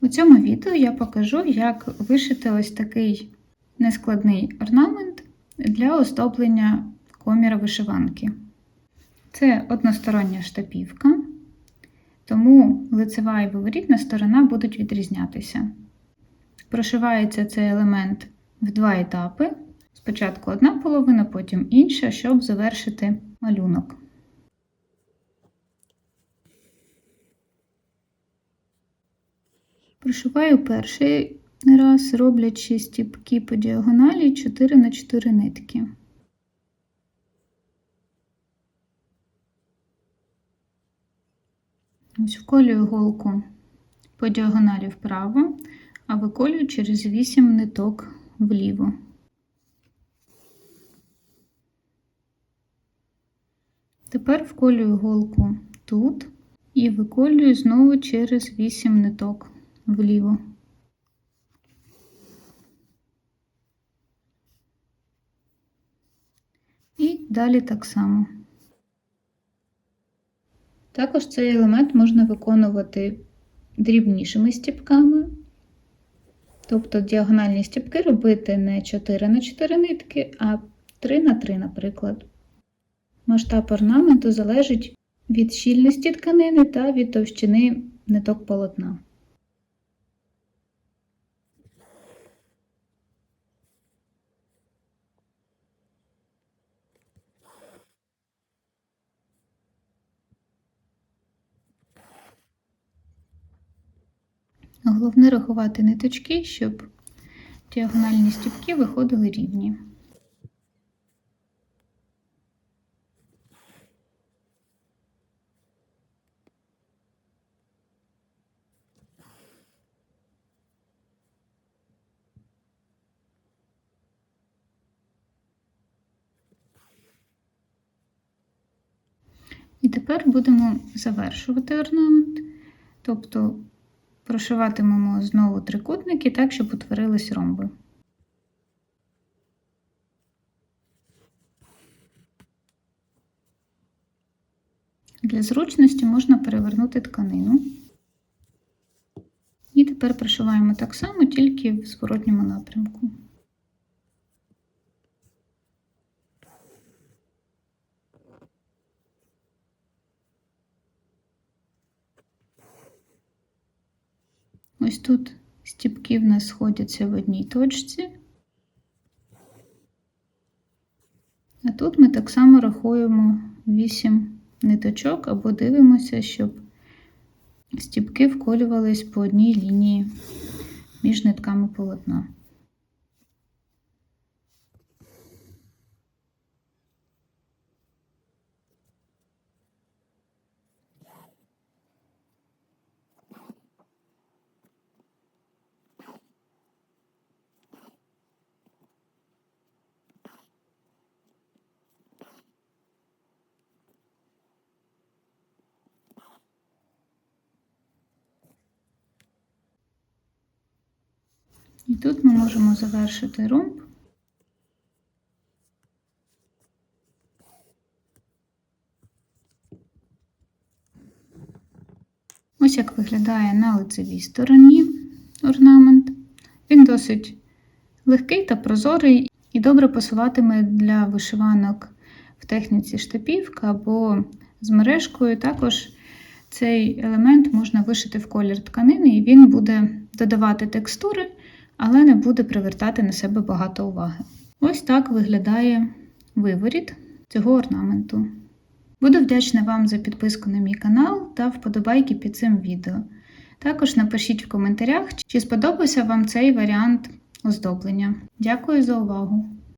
У цьому відео я покажу, як вишити ось такий нескладний орнамент для оздоблення коміра вишиванки. Це одностороння штапівка, тому лицева і виворітна сторона будуть відрізнятися. Прошивається цей елемент в два етапи. Спочатку одна половина, потім інша, щоб завершити малюнок. Прошиваю перший раз, роблячи стіпки по діагоналі 4 на 4 нитки. Ось вколюю голку по діагоналі вправо, а виколюю через 8 ниток вліво. Тепер вколюю голку тут і виколюю знову через 8 ниток вліво. І далі так само. Також цей елемент можна виконувати дрібнішими стіпками. Тобто діагональні стіпки робити не 4 на 4 нитки, а 3 на 3, наприклад. Масштаб орнаменту залежить від щільності тканини та від товщини ниток полотна. Головне рахувати ниточки, щоб діагональні стіпки виходили рівні. І тепер будемо завершувати орнамент, тобто прошиватимемо знову трикутники так, щоб утворились ромби. Для зручності можна перевернути тканину. І тепер прошиваємо так само, тільки в зворотньому напрямку. Ось тут стіпки в нас сходяться в одній точці. А тут ми так само рахуємо 8 ниточок або дивимося, щоб стіпки вколювались по одній лінії між нитками полотна. І тут ми можемо завершити ромб. Ось як виглядає на лицевій стороні орнамент. Він досить легкий та прозорий і добре пасуватиме для вишиванок в техніці штапівка або з мережкою. Також цей елемент можна вишити в колір тканини, і він буде додавати текстури але не буде привертати на себе багато уваги. Ось так виглядає виворіт цього орнаменту. Буду вдячна вам за підписку на мій канал та вподобайки під цим відео. Також напишіть в коментарях, чи сподобався вам цей варіант оздоблення. Дякую за увагу!